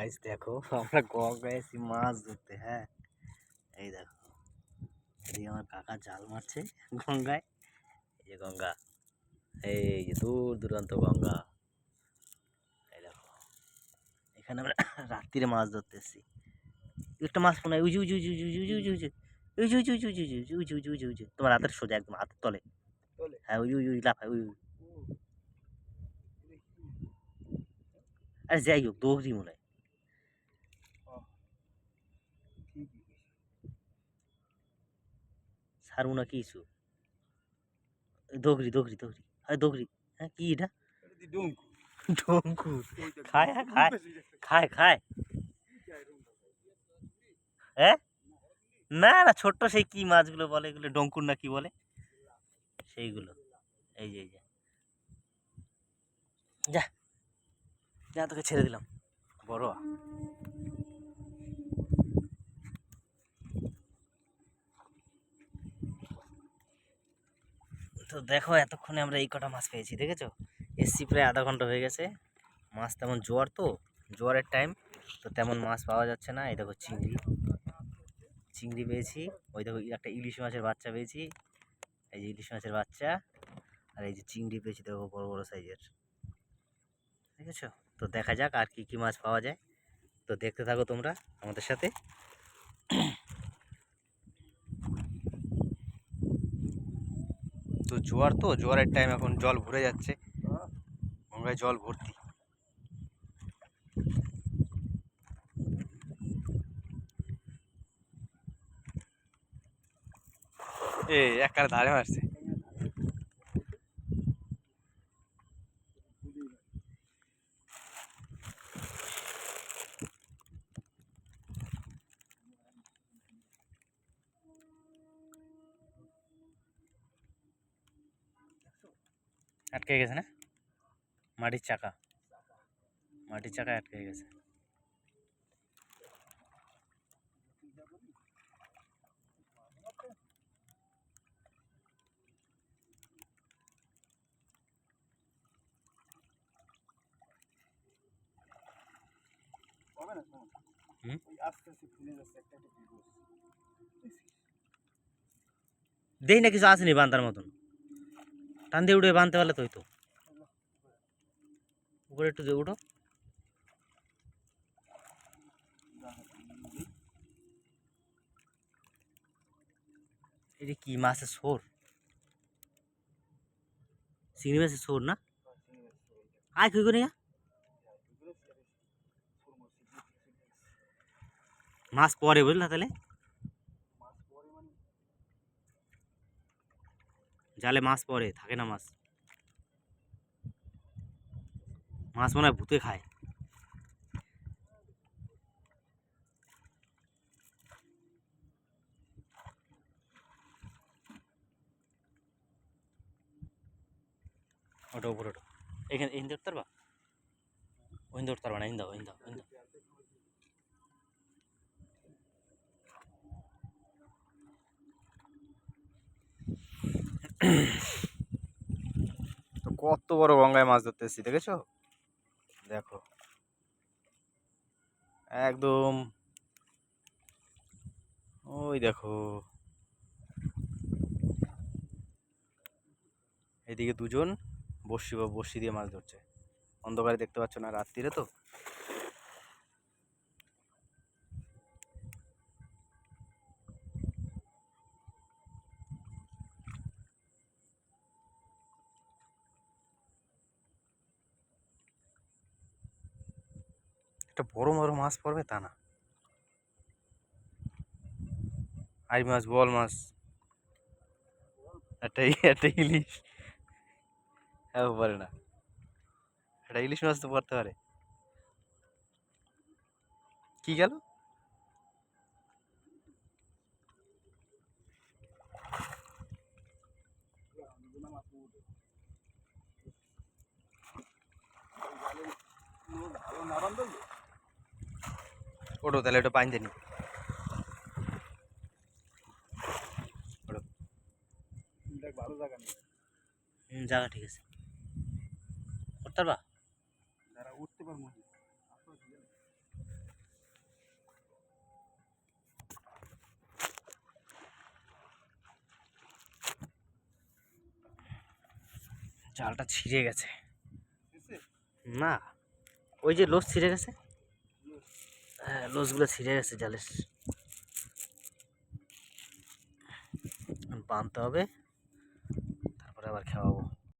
Guys দেখো আমরা গঙ্গায় এসেছি মাছ ধরতে হ্যাঁ এই দেখো এদিকে আমার কাকা জাল মারছে গঙ্গায় এই যে গঙ্গা এই যে দূর দূরান্ত গঙ্গা এই দেখো এখানে আমরা রাত্রিরে মাছ ধরতে এসেছি একটা মাছ মনে হয় উজু উজু উজু উজু উজু উজু উজু উজু উজু উজু উজু উজু উজু উজু উজু উজু তোমার হাতের সোজা একদম হাতের তলে? হ্যাঁ উজু উজু লাফায় উজু উজু। আরে যাই হোক দৌড়ি মনে হয় ছাড়বো না কিছু দগরি দগরি দগরি। আরে দগরি হ্যাঁ কি এটা? ডঙ্কু খায়, হ্যাঁ, খায়। খায় খায়। হ্যাঁ না না ছোট্ট সেই কি মাছগুলো বলে এগুলো? ডঙ্কুর না কি বলে? সেইগুলো। এই যে এই যে। যা যা তোকে ছেড়ে দিলাম। বড় তো দেখো এতক্ষণে আমরা এই কটা মাছ পেয়েছি, দেখেছ? এসছি প্রায় আধা ঘণ্টা হয়ে গেছে। মাছ তেমন জোয়ার তো, জোয়ারের টাইম তো তেমন মাছ পাওয়া যাচ্ছে না। এই দেখো চিংড়ি। চিংড়ি পেয়েছি। ওই দেখো একটা ইলিশ মাছের বাচ্চা পেয়েছি। এই যে ইলিশ মাছের বাচ্চা। আর এই যে চিংড়ি পেয়েছি, দেখো বড় বড় সাইজের দেখেছ? তো দেখা যাক আর কি কি মাছ পাওয়া যায়। তো দেখতে থাকো তোমরা আমাদের সাথে। তো জোয়ার তো জোয়ারের টাইম এখন জল ভরে যাচ্ছে। গঙ্গায় জল ভর্তি। এ এক ধারে মারছে। আটকে গেছে না? মাটির চাকা। মাটির চাকা আটকে গেছে। দেখি না কিছু আসেনি বান্দার মতন। টান দিয়ে উঠে বাঁধতে পারলে তো তো উপরে একটু দিয়ে উঠো এটা কি মাছের সোর চিংড়ি মাছের সোর না আয় কই করে মাছ পরে বুঝলা তাহলে জালে মাছ পড়ে, থাকে না মাছ। মাছ মনে হয় ভূতে খায়। ওটা উপরে ওটা। এখানে এই ধরতে পারবা ওই ধরতে পারবা না ইন্দা ইন্দা ইন্দা। তো কত বড় গঙ্গায় মাছ ধরতে এসেছি দেখেছ? দেখো। একদম। ওই দেখো। এদিকে দুজন বর্ষি বা বর্ষি দিয়ে মাছ ধরছে। অন্ধকারে দেখতে পাচ্ছ না রাত্রিরে তো? একটা বড় বড় মাছ পড়বে তা না। আই মাছ, বল মাছ। একটা ই- একটা ইলিশ। হ্যাঁ পারে না। একটা ইলিশ মাছ তো পড়তে পারে। কি গেল? ভালো নারান দেবো? ওটো তাহলে ওটা পাইন জানি ভালো জায়গা হুম জায়গা ঠিক আছে। করতে পারবা উঠতে পারব জালটা ছিঁড়ে গেছে। না ওই যে লোস ছিঁড়ে গেছে। লোসগুলো ছিঁড়ে গেছে জালের। বাঁধতে হবে তারপরে আবার খাওয়াবো।